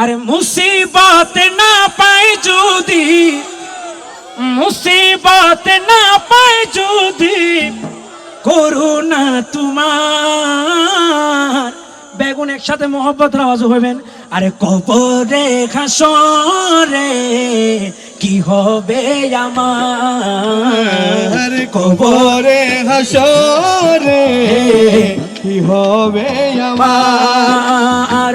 আরে মুসিবত না পায় যদি মুসিবত না পায় যদি করুণা তোমার। বেগুন একসাথে মোহব্বত আওয়াজ হইবেন। আরে কবরে খাসরে কি হবে আমার? কবরে হাসরে কি হবে আমার?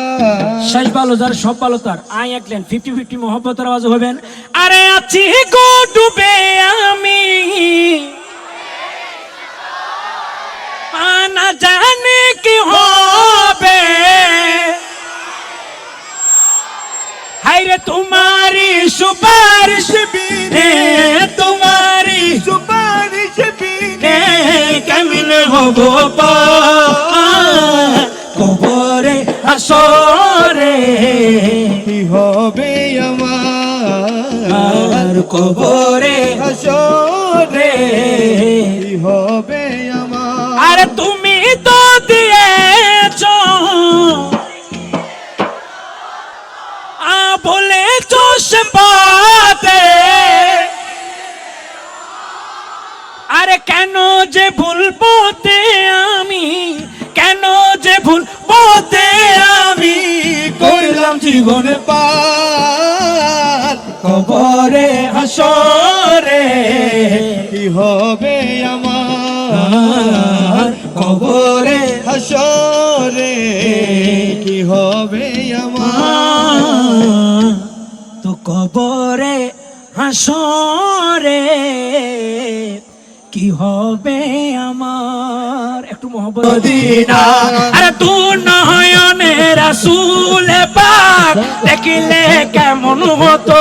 শেষ ভালো যার সব ভালো তার। আই একলেন ফিফটি ফিফটি মহব্বতের আওয়াজ হবেন আরে আছি গো ডুবে আমি। জানে কি হবে। হাইরে তোমারি সুপারিশ বিনে তোমারি সুপারিশ বিনে কেমন হব কবরে আসরে কি হবে আমার কবরে? হাসরে? কি হবে আমার? আর তুমি তো দিয়েছ। আ বলেছ সে পাতে আরে কেন যে ভুলবো তে আমি? কেন যে ভুলবো তে আমি করলাম জীবনে পার। কবরে, হাসরে, কি হবে আমার? কবরে, হাসরে, কি হবে আমার? তো কবরে, হাসরে, কি হবে আমার? মহব্বত। মদিনা। আরে তু নয়নে রাসূল পাক দেখিলে কেমন হতো?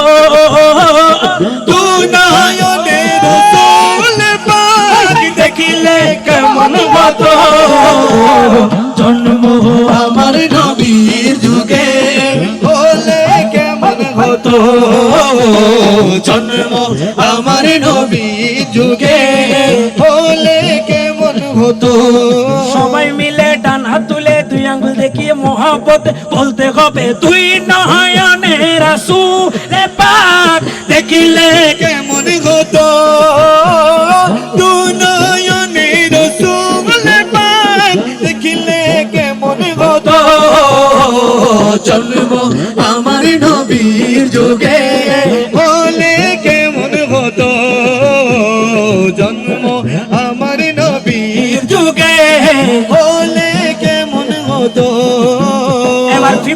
তু নয়নে রসুল পাক দেখিলে কেমন হতো? জন্ম আমার নবীর যুগে হলে কেমন হতো? জন্ম আমার নবীর যুগে হলে হতো সবাই মিলে ডান হাত তুলে দুই আঙ্গুল দেখিয়ে মহাপত বলতে হবে তুই নয়নে রাসূলে পাক দেখিলে কেমন হতো? তু নয়নে রসুল পাক দেখিলে কেমন হতো? জন্ম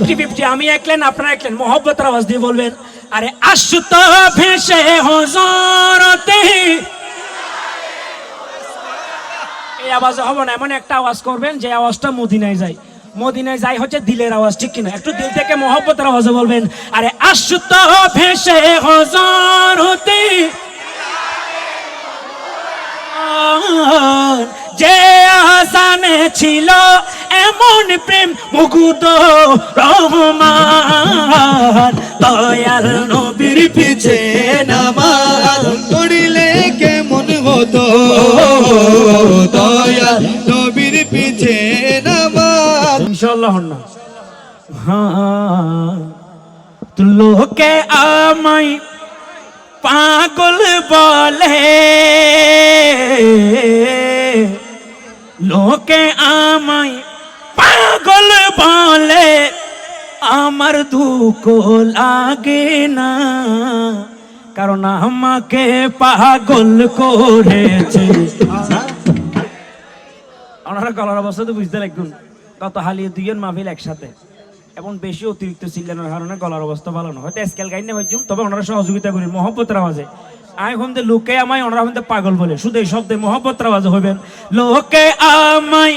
ফিফটি ফিফটি আমি একলেন আপনারা একলেন মহব্বতের আওয়াজ দিয়ে বলবেন, আরে আশুত ভেসে হজরতে। এই আওয়াজ হবে না, এমন একটা আওয়াজ করবেন যে আওয়াজটা মদিনায় যায়। মদিনায় যাই হচ্ছে দিলের আওয়াজ, ঠিক কিনা? একটু দিল থেকে মহব্বতের আওয়াজে বলবেন, আরে আশুত ভেসে হজরতে। যে আসানে ছিল এমন প্রেম মুগুদ রহমান। দয়াল নবীর পিছে নামাজ পড়িলে কেমন হতো? দয়া নবীর পিছে নামাজ। ইনশাল্লাহ না। হ্যাঁ। লোকে আমায় পাগল বলে। লোকে আমায় পাগল বলে, আমার দুঃখ লাগে না। কারণ আমাকে পাগল করেছে। ওনারা গলার অবস্থা তো বুঝতে লাগবেন। কত হালিয়ে দুইজন মাহফিল একসাথে। এবং বেশি অতিরিক্ত চিল্লানোর কারণে গলার অবস্থা ভালো না। হয়তো স্কেল গাইড নেই হইজুম তবে ওনারা সহযোগিতা করেন মহব্বতের আওয়াজে। আমি হমতে লোকে আমায় ওনারা হমতে পাগল বলে। শুধু এই শব্দে মহব্বতের আওয়াজে হইবেন। লোকে আমায়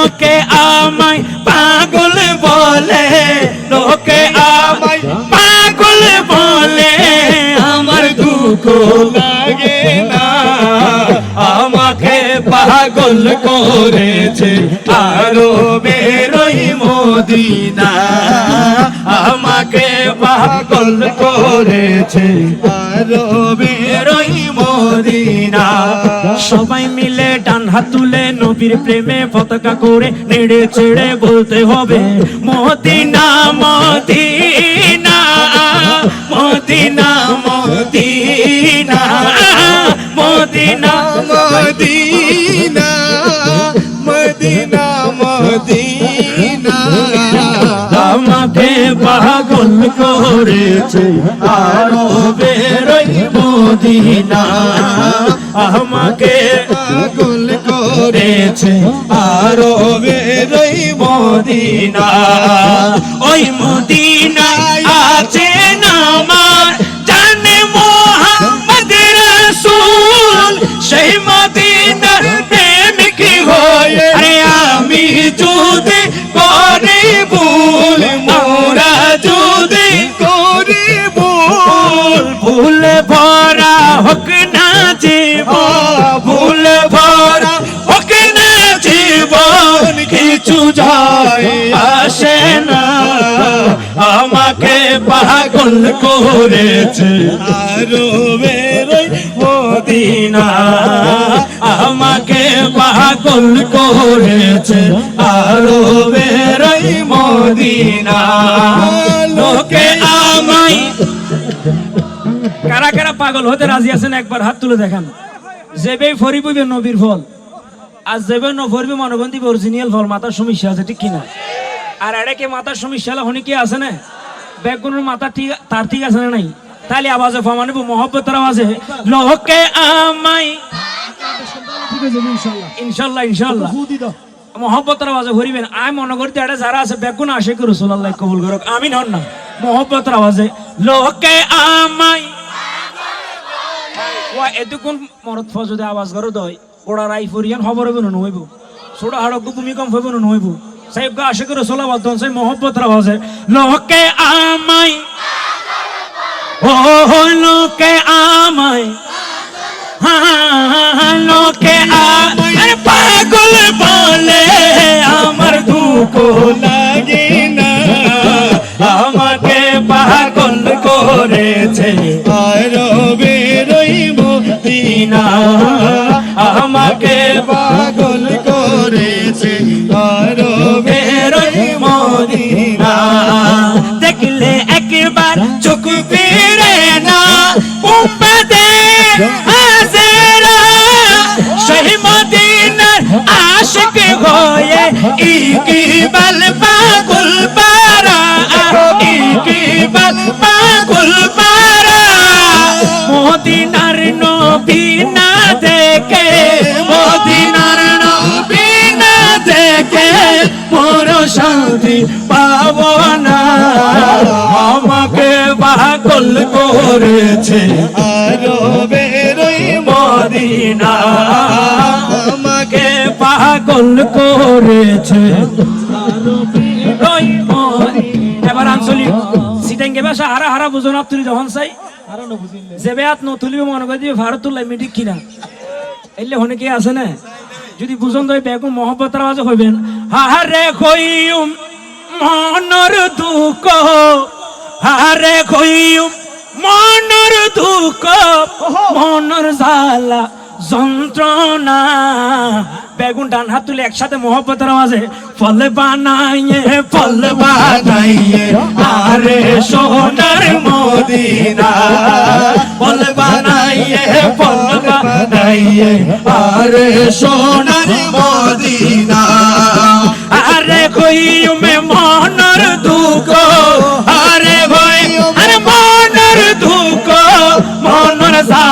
দুঃখ লাগে না। আমাকে পাগল করেছে আরও বেরোই মদিনা। আমাকে পাগল করেছে আরও বেরোই মদিনা। সবাই মিলে ডান হাত তুলে নবীর প্রেমে পতাকা করে নেড়ে চেড়ে বলতে হবে, Medina Medina. Medina Medina Medina Medina. আমাকে পাগল করেছে, আরও বেরোই মদিনা। আমাকে পাগল করেছে, আরও বেরোই মদিনা। ওই মদিনায় আছে হোক না জীবন, ভুল ভরা হোক না জীবন, কিছু যায় আসে না। আমাকে পাগল করেছে আরও বেরোই মদিনা। আমাকে পাগল করেছে আরও বেরোই মদিনা। লোকে আমায় কারা কারা পাগল হতে রাজি আছেন একবার হাত তুলে দেখান। যেবে ফরিবইবে নবীর ফল, আর যেবে নফরবি মনোগন্ধি অরিজিনাল ফল, মাথার সমস্যা আছে, ঠিক কিনা? আর এটা কি মাথার সমস্যা হলে হনি কি আছে না? বেগুনের মাথা ঠিক, তার ঠিক আছে না নাই? তাহলে আওয়াজে ফমানিব মহব্বতের আওয়াজে লোকে আমাই ইনশাল্লাহ ইনশাল্লাহ। মহব্বতের আওয়াজে ভরিবেন আমি মনে করতে এটা যারা আছে, বেগুন আশে করু সোল্লাহ কবুল করুক। আমি নন না। মহব্বতের আওয়াজে লোকে আমাই ওয়া এতক্ষণ মরত ফ যদি আওয়াজ করো দই ওড়া রাই ফরিয়ান খবর হইব না হইব ছোট হাড়ক ভূমিকম্প হইব না হইব সাহেব গা আশে করে সোলা বাদ সেই মহব্বতের আওয়াজে লোকে আমাই ও লোকে আমায়। হ্যাঁ, লোকে আমার পাগল বলে আমার দুঃখ করেছে আরও বেরোই মদিনা না আমাকে পাগল করেছে। আরও বেরোই মদিনা দেখলে একবার চোখ ফিরে না। উম্মতে হাজেরা সেই মদিনার আশিক হয়ে ইকিবাল মদিনার নবী না দেখে, মদিনার নবী না দেখে মোর শান্তি পাব না। আমাকে পাগল করেছে আরও বেরোই মদিনা। আমাকে পাগল করেছে ভাষা হারা হারা বুঝুন আপনি যখন চাই। যে বেয়াত নতুলিবে মনে করে দিবে ভারত তুল্লাই মিটিক কিনা। এলে হনে কি আছে না? যদি বুঝন তো বেগুন মহব্বতের আওয়াজ হইবেন। হারে কইম মনর দুঃখ হারে কইম মনর দুঃখ মনর জালা যন্ত্রণা। বেগুন ডান হাত তুলে একসাথে মহব্বতের আওয়াজে, ফল বানাইয়ে ফল বানাইয়ে, আরে সোনার মদিনা। ফল বানাইয়ে ফল বানাইয়ে, আরে সোনার মদিনা। আরে কইমে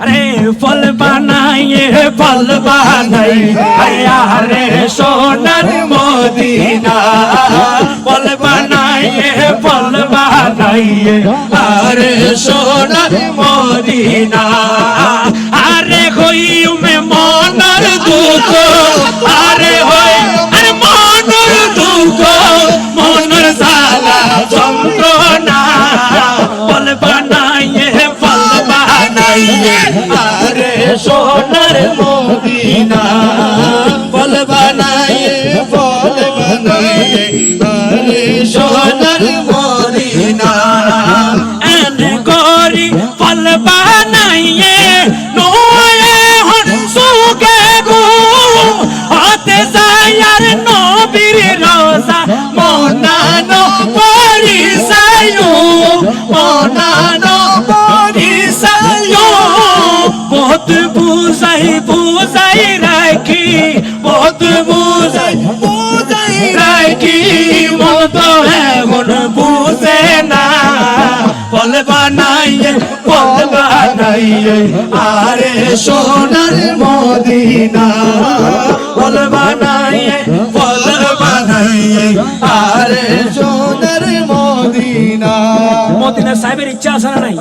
রে ফল বানাইয়ে, ফল বানাই। রে সোনার মদিনা। ফল বানাইয়ে ফল বানাইয়ে আরে সোনার মদিনা। আরে হই উমে মনার দুঃখ। আরে হই, আরে মনার দুঃখ। মনার সালা চন্দ্রনা। ফল বানাইয়ে ফল বানাইয়ে মদিনা বল বানায় বল বানায় আরে সোনার মদিনা এন করি বল বানায় নোয়ে হন সুগে গো হাতে যায়ার নবীর রোজা মনানো পরি সায়ু মনানো বুঝাই বুঝাই রাখি বহুত বুঝাই বুঝাই রাখি মন তো এখন বুঝে না। ফল বানাইয়ে ফল বানাইয়ে আরে সোনার মদিনা। ফল বানাইয়ে ফল বানাইয়ে আরে সোনার মোদিনা। মদিনা সাহেবের ইচ্ছা আছে না নাই?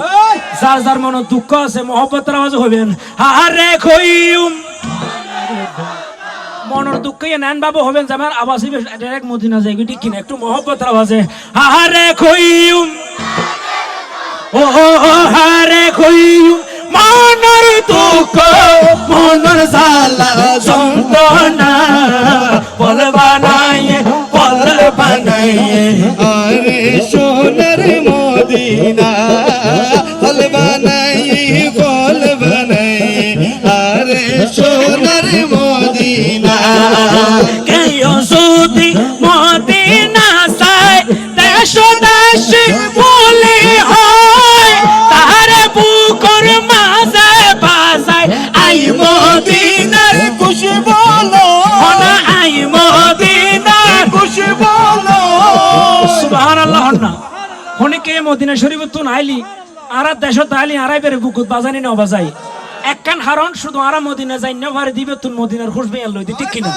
যার যার মনে দুঃখ আছে মহব্বতের আওয়াজ হবেন আরে খইম মনের দুঃখ নেন বাবু হবেন যেমন আওয়াজ ডাইরেক্ট মদিনা যাই ঠিক কিনা একটু মহব্বতের আওয়াজে আরে খইম ও হারে খইম মনের দুঃখ, মনের জালা যন্ত্রণা, বল বানাইয়ে বল বানাইয়ে। আরে সোনার মদিনা সোনার মদিনা কেউ সুদি মদিনা সাই দেশ দেশ বলে হয় তার বুকর মাঝে বাজায় আই মদিনার খুশি বলো না আই মদিনার খুশি বলো সুবহানাল্লাহ না অনেকে মদিনা শরীফ তো নাইলি? আর দেশ আইলি আরাই বেরে বুকুত বাজানি না বাজাই। একখান হারন শুধু মদিনা যাই দিবে মদিনার খুশবে ঠিক কিনা?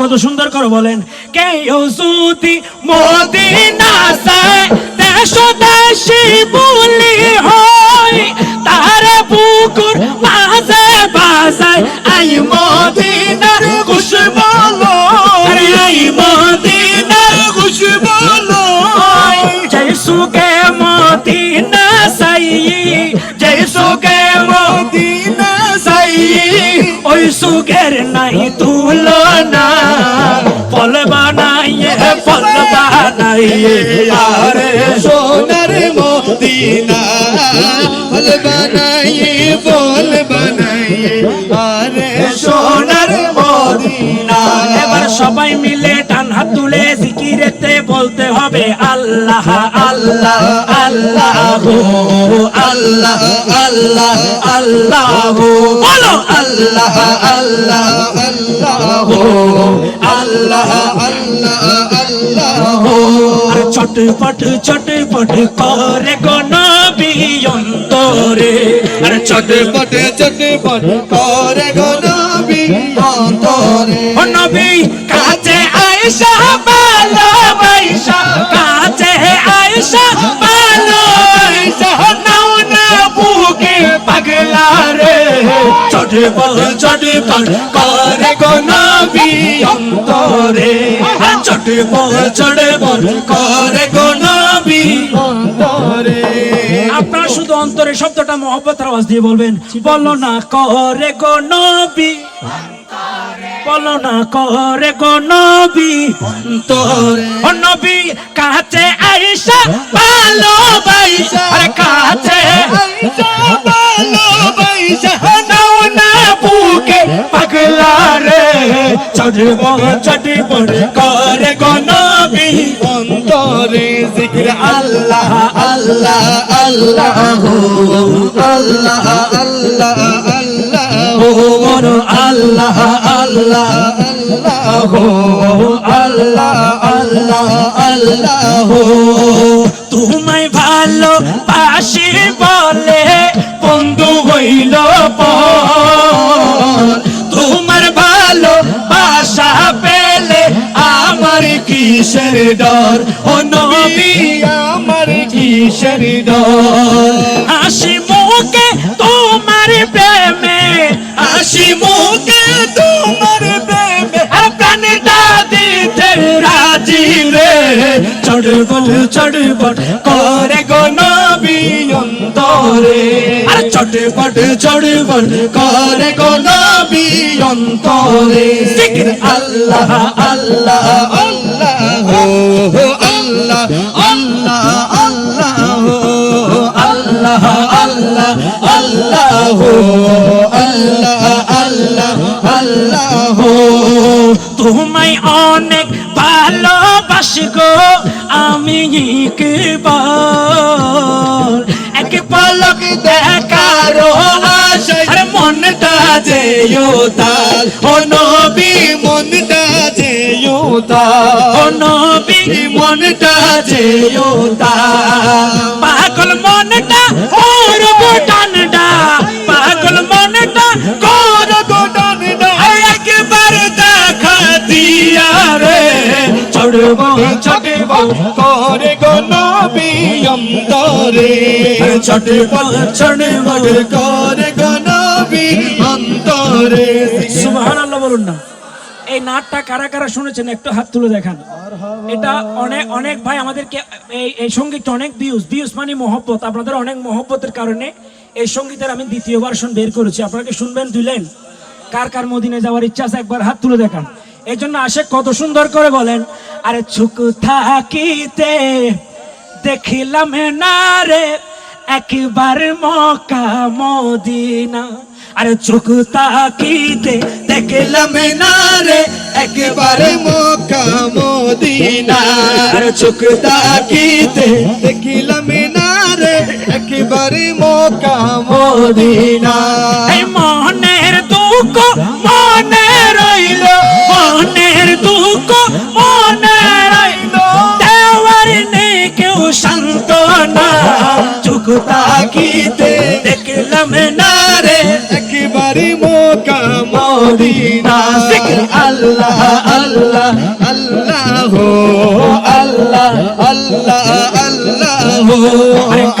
কত সুন্দর করে বলেন, কে ইউসুতি মদিনা যায়, দেশ দেশি বলি হয় তার বুকুর মাঝে বাজায়, আই মদিনার খুশবু সুখে মদিনা ওই সুখের নাই তুলনা। ফল বানাইয়ে ফল বানাইয়ে সোনার মদিনা। ফল বানাইয়ে ফল বানাইয়ে সোনার মদিনা। এবার সবাই মিলে টান হাত তুলে, জিকিরে বলতে হবে, আল্লাহ আল্লাহ আল্লাহ আল্লাহ আল্লাহ আল্লাহ। বলো, আল্লাহ আল্লাহ আল্লাহ আল্লাহ। আল্লাহ ছটপট ছটপট করে গনবি অন্তরে। ছটপট ছটপট করে গনবি অন্তরে। কাছে আয়েশা আয়েশা বল চটপট চটপট করে গো নবী অন্তরে? চটপট চটপট করে গো নবী অন্তরে? অন্তরে শব্দটা মহব্বতের আওয়াজ দিয়ে বলবেন বলো না করে গো নবী। বলো না করে গো নবী। তোর নবী কাছে আইসা ভালো বাইসা আরে কাছে আইসা ভালো বাইসা নাও না বুকে পাগলা রে জিকির আল্লাহ আল্লাহ আল্লাহ আল্লাহ আল্লাহ আল্লাহ আল্লাহ আল্লাহ আল্লাহ আল্লাহ আল্লাহ আল্লাহ ভালো বাসি বলে বন্ধু হইল পর আমার কিসের ডর? ও নবী, আমার কিসের ডর? হাসি মুখে তোমার প্রেমে হাসি মুখে তোমার প্রেমে প্রাণটা দিতে রাজি রে। চড়বল চড়বল করে গো নবী। ছটে পটে চড়ে বন করে কবি অন্তরে। আল্লাহ আল্লাহ আল্লাহ হো আল্লাহ আল্লাহ আল্লাহ আল্লাহ আল্লাহ আল্লাহ হো আল্লাহ আল্লাহ আল্লাহ হো তোমায় অনেক ভালোবাসি গো আমি কি বল এক পলক দেখারো আশায় মনটা যে উতাল ও নবী মনটা যে ও নবী মনটা যে উতাল পাগল মনটা ওর গোটানটা। পাগল মনটা গোর গোটানটা। একবার দেখা দিয়া রে। চড়ব করে গো নবী অন্তরে চড়ব চড়ব করে গো নবী অন্তরে। সুবহানাল্লাহ বলুন না। এই নাটটা কারা কারা শুনেছেন? একটু হাত তুলে দেখান। এটা অনেক অনেক ভাই আমাদেরকে এই এই সঙ্গীতটা অনেক ভিউজ ভিউজ মানে মহব্বত। আপনাদের অনেক মহব্বতের কারণে এই সঙ্গীতের আমি দ্বিতীয় ভার্সন বের করেছি। আপনারা কি শুনবেন দুইলেন কার কার মদিনে যাওয়ার ইচ্ছা আছে? একবার হাত তুলে দেখান। এই জন্য আশেক কত সুন্দর করে বলেন, আরে চুক থাকিতে দেখিলাম না রে, একবার মকা মদিনা। আরে চোখ তাকিতে দেখলাম না রে, একবারে মক্কা, মদিনা। আরে চোখ তাকিতে দেখিলাম না রে, একবারে মক্কা, মদিনা। মনের দুঃখ মনে রইল। মনের দুঃখ মনে রইল। দেওয়ার নেই কেউ শান্ত না চোখ তাকিতে দেখলাম না রে। একবারে মক্কা মদিনা। আল্লাহ আল্লাহ আল্লাহ আল্লাহ আল্লাহ আল্লাহ।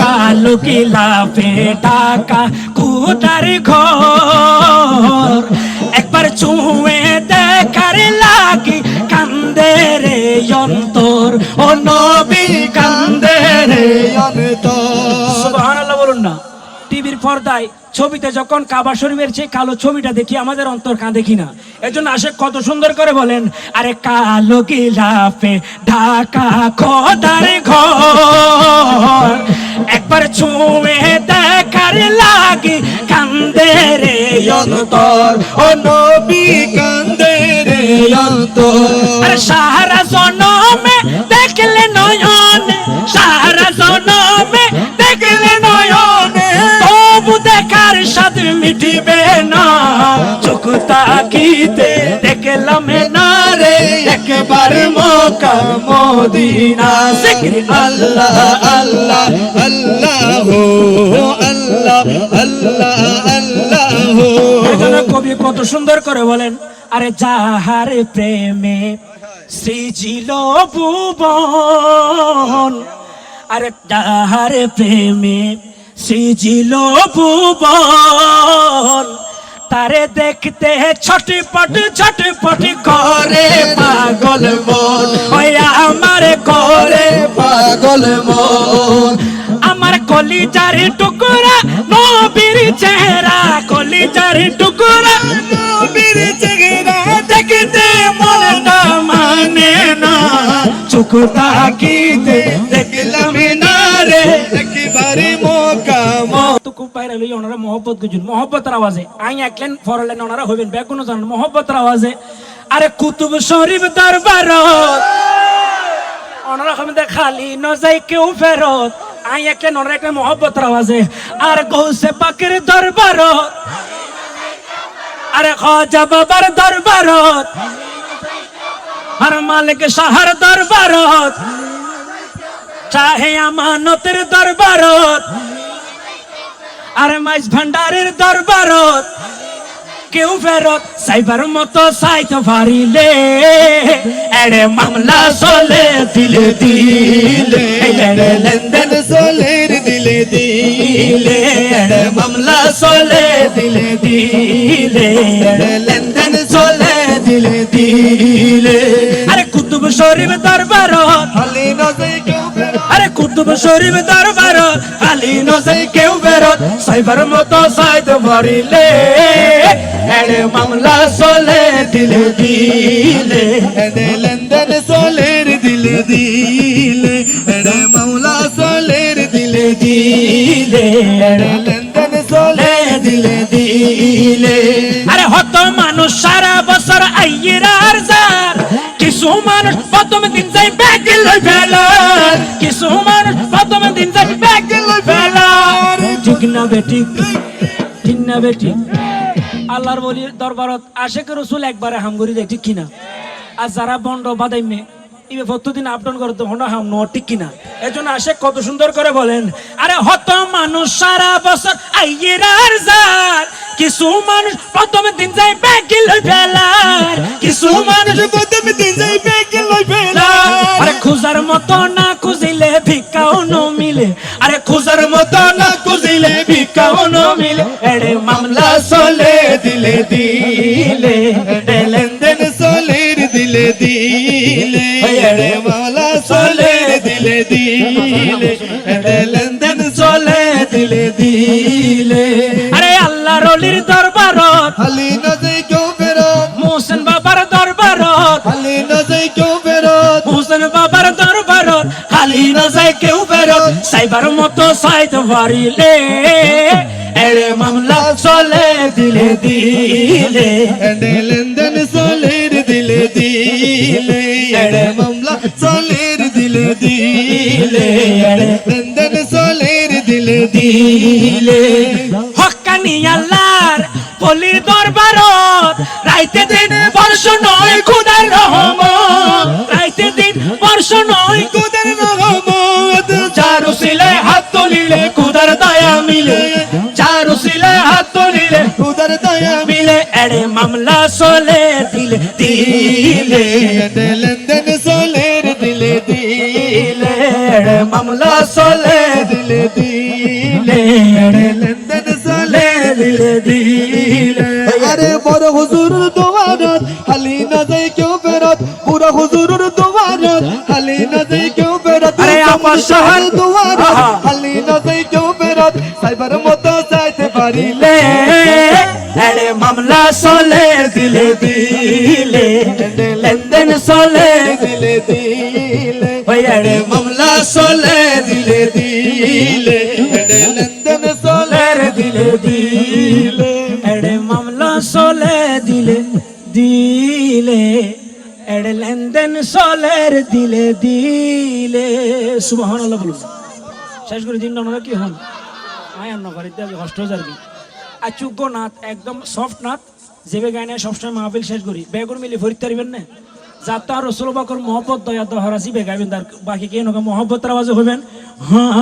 কালো গিলাপে টাকা? কুটার ঘর। একবার চুয়ে দেখার লাগি, কান্দে রে অন্তর। ও নবী, কান্দে রে টিভির পর্দায় ছবিতে যখন কাবা শরীফের যে কালো ছবিটা দেখি, আমাদের অন্তর কাঁদে কিনা? এর জন্য আসে কত সুন্দর করে বলেন, আরে কালো গিলাফে ঢাকা খোদার ঘর, একবার ছুঁয়ে দেখার লাগি কান্দে রে অন্তর, ও নবী কান্দে রে অন্তর। আরে সারা জনমে দেখলে নয়ন সারা জনমে মিটিবে না, চোখ তাকিতে দেখলাম না রে, একবার মকা মদিনা। জিকির আল্লাহ আল্লাহ আল্লাহ আল্লাহ আল্লাহ আল্লাহ। এজন্য কবি কত সুন্দর করে বলেন, আরে যাহার প্রেমে সৃজিল ভুবন, আরে যাহার প্রেমে সৃজিল ভুবন, তারে দেখতে ছটপট ছটপট করে পাগল মন। ওই আমার করে পাগল মন। আমার কলিজার টুকরা, নবীর চেহারা। কলিজার টুকরা, নবীর চেহারা দেখতে মনটা মানে না। চোখ তাকিতে দেখলাম বাইরে লই ওনারা মহব্বত গুজুন। মহব্বতের আওয়াজে। আই একলেন, ফরলেন, ওনারা হবেন বেগুনো জানেন মহব্বতের আওয়াজে। আরে কুতুব শরীফ দরবার ওনারা হবেন খালি ন যাই কেউ ফেরত। আই একলেন, ওনারা একলেন মহব্বতের আওয়াজে। আর গৌসে পাকের দরবার আরে খাজা বাবার দরবারত। আর মালিক শাহর দরবারত। চাহে আমানতের দরবারত। আরে মাইজ ভান্ডারের দরবারত কেউ ফেরত সাইবার মতো সাইতে পারিলে এড়ে মামলা চলে, দিলে দিলে। এড়ে লেনদেন সোলের দিলে দিলে। এড়ে মামলা চলে, দিলে দিলে। এড়ে লেনদেন চলে, দিলে দিলে। কুতুব শরীফ দরবারত খালি নজে কেউ আরে কুতুব শরীফ দরবার খালি নজে কেউ বেরত সাইবার মতো সাইদ ভরিলে এড়ে মামলা চলে দিলে দিলে। এডে লেনদেন সোলের দিলে দিলে। এডে মাওলা সোলের দিলে দিলে। এড়ে লেনদেন সোলে দিলে দিলে। আরে হত মানুষ সারা বছর আইয়ের মানুষ প্রথম দিন যাই ব্যাগ লই ফেলার। কিছু মানুষ প্রথম দিন যাই ব্যাগ লই ফেলার। ঠিক না বেটি ঠিক না বেটি আল্লাহর বলির দরবারত আশেক রসুল একবারে হামগুরি দেয় ঠিক কিনা। আর যারা বন্ড বাদাইমে ইবে প্রতিদিন আপডাউন করে তো হন্ডা হাম ন ঠিক কিনা? এজন্য আশেক কত সুন্দর করে বলেন, আরে হত মানুষ সারা বছর আইয়ের আর কিছু মানুষ প্রথম দিন যাই ব্যাগ লই ফেলার, কিছু মানুষ প্রথম দিন যাই ব্যাগ লই আরে খুজার মতো না খুঁজিলে ভিক্ষাও ন মিলে, আরে খুজার মতো না খুঁজিলে ভিক্ষাও ন মিলে, এড়ে মামলা চলে দিলে দিলে লেনদেন লেনদেন দিলে দিলে। এডে মাওলা সোলের দিলে দিলে লেনদেন চলে দিলে দিলে। আরে আল্লাহ রলির দরবারত খালি নজে কেউ ফেরত মোহসেন বাবার দরবারত খালি নজে কেউ ফেরত হোসেন বাবার দরবারত খালি না কেউ বেরত সাইবার মতো সাইতে পারিলে এড়ে মামলা চলে দিলে দিলে। লেনদেন সোলের দিলে দিলে এডে লেনদেন সোলের দিলে দিলে। হকানি আল্লাহর পলির দরবারত, রাইতে দিন বর্ষ নয় খুদার রহমত, রাইতে দিন বর্ষ নয় কুদের রহমত। চারু সিলে হাত তুলিলে কুদার দয়া মিলে চারু সিলে হাত তুলিলে কুদের দয়া মিলে, এড়ে মামলা চলে দিলে দিলে। মামলা চলে দিলে দিলে। লেনদেন সোলের দিলে দিলে আরে বড় হুজুর দোয়ারত খালি না যাই কেউ ফেরত পুরো হুজুর দোয়ারত খালি না যাই কেউ ফেরত আরে আমার শহর। দোয়ারত আহা। খালি না যাই কেউ ফেরত সাইবার মতো চাইতে পারিলে। এড়ে মামলা চলে দিলে দিলে। লেনদেন চলে দিলে দিলে। চলে দিলে দিলে সোলের সোলের দিলে মামলা চলে দিলে দিলে, এড়ে লেনদেন চলের দিলে দিলে। সুবহান বলুন। শেষ করে দিন আমরা কি হন? অন্য বাড়িতে আজ কষ্ট হয়ে যাবে। আর চুগ্য নাথ একদম সফট নাথ যেবে গানে সবসময় মাহফিল শেষ করি। বেগুন মিলি ভরিতে পারিবেন না? যাতা রসুল বাকর মহব্বত, দয়া দহরাসি গাইবেন তার বাকি কে নকা মহব্বত আওয়াজে হইবেন? হ্যাঁ